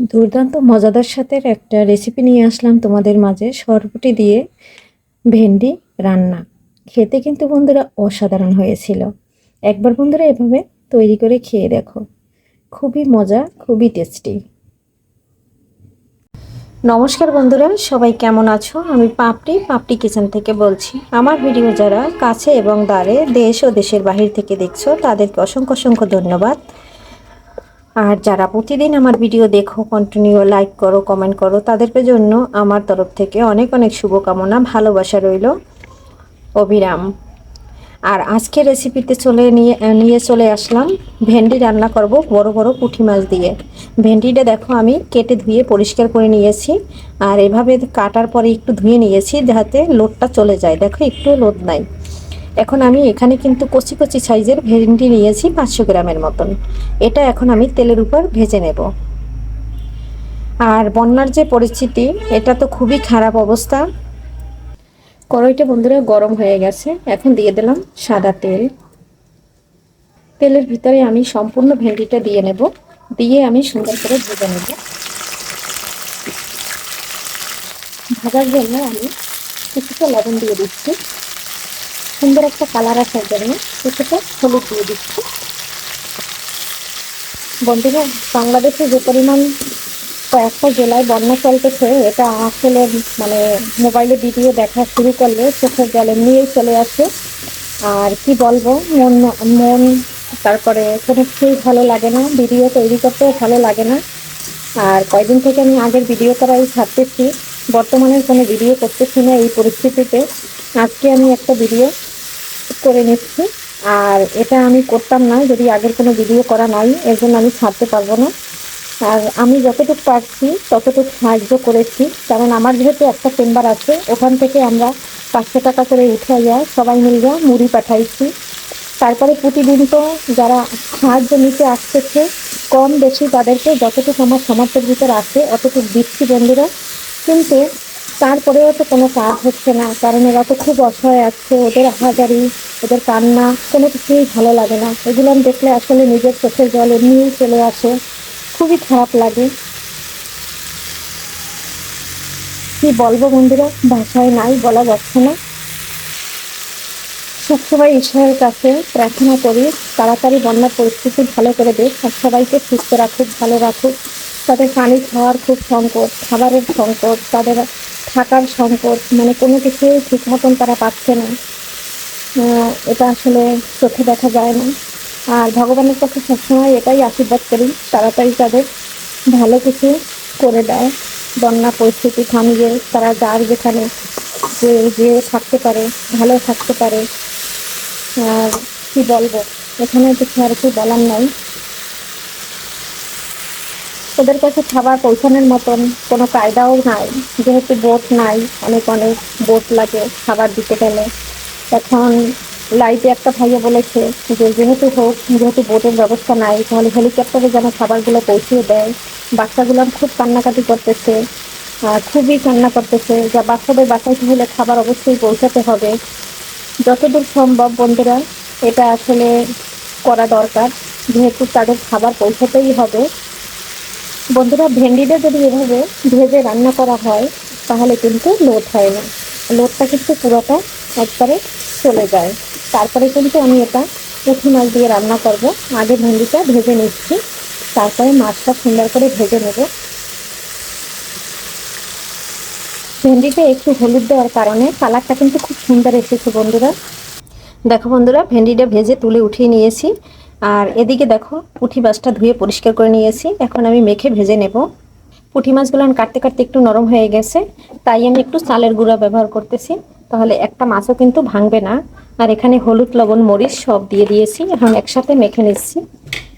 দুর্দান্ত, মজাদার সাথে একটা রেসিপি নিয়ে আসলাম তোমাদের মাঝে। সরপুটি দিয়ে ভেন্ডি রান্না। খেতে কিন্তু বন্ধুরা অসাধারণ হয়েছিল। একবার বন্ধুরা এভাবে তৈরি করে খেয়ে দেখো। খুবই মজা, খুবই টেস্টি নমস্কার বন্ধুরা, সবাই কেমন আছো? আমি পাপড়ি পাপড়ি কিচেন থেকে বলছি। আমার ভিডিও যারা কাছে এবং দ্বারে দেশ ও দেশের বাহির থেকে দেখছ, তাদেরকে অসংখ্য অসংখ্য ধন্যবাদ। আর যারা প্রতিদিন আমার ভিডিও দেখো কন্টিনিউ লাইক করো কমেন্ট করো, তাদের জন্য আমার তরফ থেকে অনেক অনেক শুভকামনা, ভালোবাসা রইল। অবিরাম। আর আজকে রেসিপিতে চলে নিয়ে নিয়ে চলে আসলাম, ভেন্ডি রান্না করব বড় বড় পুঁটি মাছ দিয়ে। ভেন্ডিটা দেখো আমি কেটে ধুয়ে পরিষ্কার করে নিয়েছি, আর এভাবে কাটার পরে একটু ধুয়ে নিয়েছি যাতে লোদটা চলে যায়। দেখো একটু লোদ নাই। এখন আমি এখানে কিন্তু কচি কচি সাইজের ভেন্ডি নিয়েছি পাঁচশো গ্রামের মতন। এটা এখন আমি তেলের উপর ভেজে নেব। আর বন্যার যে পরিস্থিতি, এটা তো খুবই খারাপ অবস্থা। কড়াইটা বন্ধুরা গরম হয়ে গেছে। এখন দিয়ে দিলাম সাদা তেল। তেলের ভিতরে আমি সম্পূর্ণ ভেন্ডিটা দিয়ে নেব। দিয়ে আমি সুন্দর করে ভেজে নেব। ভাজার জন্য আমি কিছুটা লবণ দিয়ে দিচ্ছি। সুন্দর একটা কালার আসার জন্য। কিছুটা হলুদ দিয়ে দিচ্ছি। বন্ধুরা, বাংলাদেশে যে পরিমাণ কয়েকটা জেলায় বন্যা চলতেছে, এটা আসলে মানে মোবাইলে ভিডিও দেখা শুরু করলে চোখের জলে নিয়েই চলে আসে। আর কি বলব, মন মন, তারপরে কোনো কিছুই ভালো লাগে না, ভিডিও তৈরি করতেও ভালো লাগে না। আর কয়দিন থেকে আমি আগের ভিডিও করাই ছাড়তেছি। বর্তমানে কোনো ভিডিও করতেছি না এই পরিস্থিতিতে। আজকে আমি একটা ভিডিও করে নিচ্ছি। আর এটা আমি করতাম না, যদি আগের কোনো ভিডিও করা নাই, এর জন্য আমি ছাড়তে পারব না। আর আমি যতটুকু পারছি, ততটুকু সাহায্য করেছি। কারণ আমার যেহেতু একটা চেম্বার আছে, ওখান থেকে আমরা পাঁচশো টাকা করে উঠে যায় সবাই মিলে মুড়ি পাঠাইছি। তারপরে প্রতিদিন তো যারা সাহায্য নিতে আসতেছে, কম বেশি তাদেরকে যতটুকু আমার সামর্থ্যের ভিতর আছে, অতটুকু দিচ্ছি বন্ধুরা। কিন্তু তারপরেও তো কোনো কাজ হচ্ছে না, কারণ এরা তো খুব অসহায় আছে, ওদের হাজারি, ওদের কান্না, কোনো কিছুই ভালো লাগে না। এগুলো আমি দেখলে আসলে নিজের চোখের জল এমনিই চলে আসে, খুবই খারাপ লাগে। কি বলব বন্ধুরা, ভাষায় নাই, বলা যাচ্ছে না। সবসময় ঈশ্বরের কাছে প্রার্থনা করি, তাড়াতাড়ি বন্যার পরিস্থিতি ভালো করে দেখ সবাইকে সুস্থ রাখুক, ভালো রাখুক। তাদের পানি খাওয়ার খুব সংকট, খাবারের সংকট, তাদের থাকার সংকট মানে কোনো কিছুই ঠিক মতন তারা পাচ্ছে না। এটা আসলে চোখে দেখা যায় না। আর ভগবানের কাছে সবসময় এটাই আশীর্বাদ করি, তাড়াতাড়ি তাদের ভালো কিছু করে দেয়। বন্যা পরিস্থিতি থামিয়ে তারা যার যেখানে যে যে থাকতে পারে, ভালো থাকতে পারে। আর কী বলব? এখানে কিছু আর কি বলার নাই। ওদের কাছে খাবার পৌঁছানোর মতন কোনো কায়দাও নাই। যেহেতু বোট নাই, অনেক অনেক বোট লাগে খাবার দিতে গেলে। এখন লাইটে একটা ভাইয়া বলেছে যে, যেহেতু হোক, যেহেতু বোটের ব্যবস্থা নাই, তাহলে হেলিকপ্টারে যেন খাবারগুলো পৌঁছিয়ে দেয়। বাচ্চাগুলো খুব কান্নাকাটি করতেছে খুবই কান্না করতেছে যা বাচ্চাদের বাঁচাইতে হলে খাবার অবশ্যই পৌঁছাতে হবে। যতদূর সম্ভব বন্ধুরা, এটা আসলে করা দরকার। যেহেতু তাদের খাবার পৌঁছাতেই হবে বন্ধুরা, ভেন্ডিটা যদি এভাবে ভেজে রান্না করা হয়, তাহলে কিন্তু লোড হয় না। লোডটা কিন্তু পুরোটা একবারে চলে যায়। তারপরে কিন্তু আমি এটা পুঁটি মাছ দিয়ে রান্না করব। আগে ভেন্ডিটা ভেজে নিচ্ছি। তারপরে মাছটা সুন্দর করে ভেজে নেব। ভেন্ডিতে একটু হলুদ দেওয়ার কারণে কালারটা কিন্তু খুব সুন্দর এসেছে বন্ধুরা। দেখো বন্ধুরা, ভেন্ডিটা ভেজে তুলে উঠিয়ে নিয়েছি। আর এদিকে দেখো, পুঁটি মাছটা ধুয়ে পরিষ্কার করে নিয়েছি। এখন আমি মেখে ভেজে নেব। পুঁটি মাছগুলো কাটতে কাটতে একটু নরম হয়ে গেছে, তাই আমি একটু চালের গুঁড়া ব্যবহার করতেছি। তাহলে একটা মাছও কিন্তু ভাঙবে না। আর এখানে হলুদ, লবণ, মরিচ সব দিয়ে দিয়েছি। এখন একসাথে মেখে নিচ্ছি।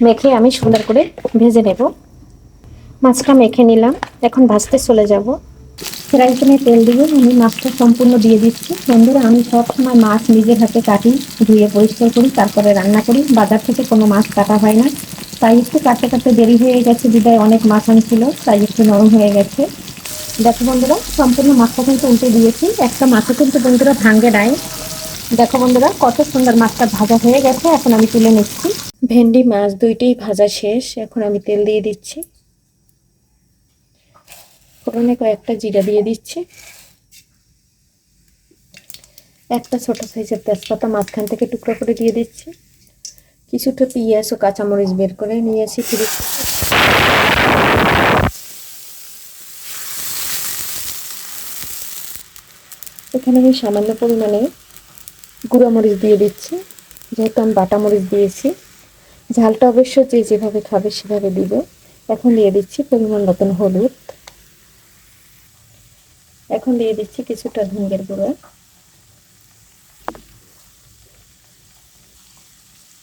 মেখে আমি সুন্দর করে ভেজে নেব। মাছটা মেখে নিলাম। এখন ভাজতে চলে যাব। ফ্রাই প্যানে তেল দিয়ে আমি মাছটা সম্পূর্ণ দিয়ে দিচ্ছি। বন্ধুরা, আমি সবসময় মাছ নিজের হাতে কাটি, ধুয়ে পরিষ্কার করি, তারপরে রান্না করি। বাজার থেকে কোনো মাছ কাটা হয় না। তাই একটু কাটতে কাটতে দেরি হয়ে গেছে, বিদায় অনেক মাছ আনছিল, তাই একটু নরম হয়ে গেছে। দেখো বন্ধুরা, সম্পূর্ণ মাছটা কিন্তু উল্টে দিয়েছি। একটা মাছও কিন্তু বন্ধুরা ভাঙ্গে নাই। দেখো বন্ধুরা, কত সুন্দর মাছটা ভাজা হয়ে গেছে, এখন আমি তুলে নিচ্ছি। ভেন্ডি মাছ দুইটাই ভাজা শেষ, এখন আমি তেল দিয়ে দিচ্ছি। ফোড়নে কয়েকটা জিরা দিয়ে দিচ্ছি। একটা ছোট সাইজের তেজপাতা মাঝখান থেকে টুকরো করে দিয়ে দিচ্ছি। কিছুটা পেঁয়াজ ও কাঁচামরিচ বের করে নিয়েছি থেকে। এখানে আমি সামান্য পরিমাণে গুঁড়ো মরিচ দিয়ে দিচ্ছি। যেহেতু আমি বাটা মরিচ দিয়েছি। ঝালটা অবশ্য যে যেভাবে খাবে সেভাবে দিবে। এখন দিয়ে দিচ্ছি পরিমাণ মতন হলুদ। এখন দিয়ে দিচ্ছি কিছুটা ধুঙ্গের গুঁড়ো।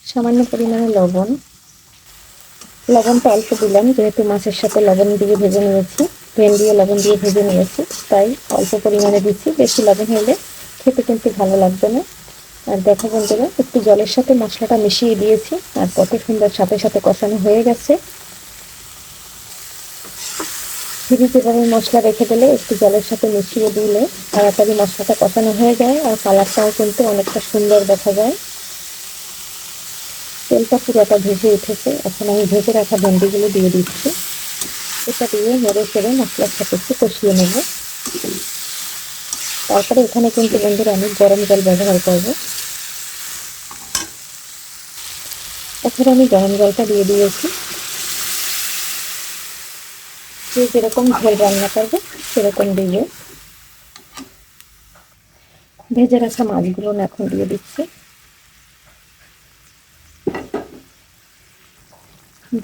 সামান্য পরিমাণে লবণ। লবণটা অল্প দিলাম, যেহেতু মাছের সাথে লবণ দিয়ে ভেজে নিয়েছি। ভেন্ডিও লবণ দিয়ে ভেজে নিয়েছি, তাই অল্প পরিমাণে দিচ্ছি। বেশি লবণ হলে খেতে কিন্তু ভালো লাগবে না। আর দেখো বন্ধুরা, একটু জলের সাথে মশলাটা মিশিয়ে দিয়েছি, আর কত সুন্দর সাথে সাথে কষানো হয়ে গেছে। ফ্রিজে এভাবে মশলা রেখে দিলে একটু জলের সাথে মিশিয়ে দিলে তাড়াতাড়ি মশলাটা কষানো হয়ে যায় আর কালারটাও কিন্তু অনেকটা সুন্দর দেখা যায়। তেলটা পুরোটা ভেজে উঠেছে। এখন আমি ভেজে রাখা ভেন্ডিগুলো দিয়ে দিচ্ছি। এটা দিয়ে নেড়ে চেড়ে মশলার সাথে একটু কষিয়ে নেব। তারপরে এখানে কিন্তু বন্ধুরা আমি গরম জল ব্যবহার করব। এখন আমি গরম জলটা দিয়ে দিয়েছি। যে যেরকম ঝোল রান্না করবে, সেরকম দিয়ে ভেজে রাখা মাছগুলো এখন দিয়ে দিচ্ছি।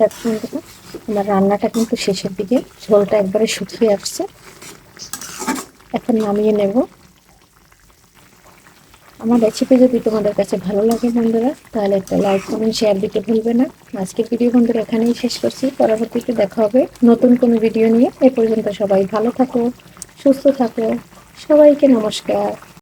দেখুন আমার রান্নাটা কিন্তু শেষের দিকে ঝোলটা একবারে শুকিয়ে আসছে। এখন নামিয়ে নেব। আমার রেসিপি যদি তোমাদের কাছে ভালো লাগে বন্ধুরা, তাহলে একটা লাইক কমেন্ট শেয়ার দিতে ভুলবে না। আজকের ভিডিও বন্ধুরা এখানেই শেষ করছি। পরবর্তীতে দেখা হবে নতুন কোনো ভিডিও নিয়ে। এ পর্যন্ত সবাই ভালো থাকো, সুস্থ থাকো, সবাইকে নমস্কার।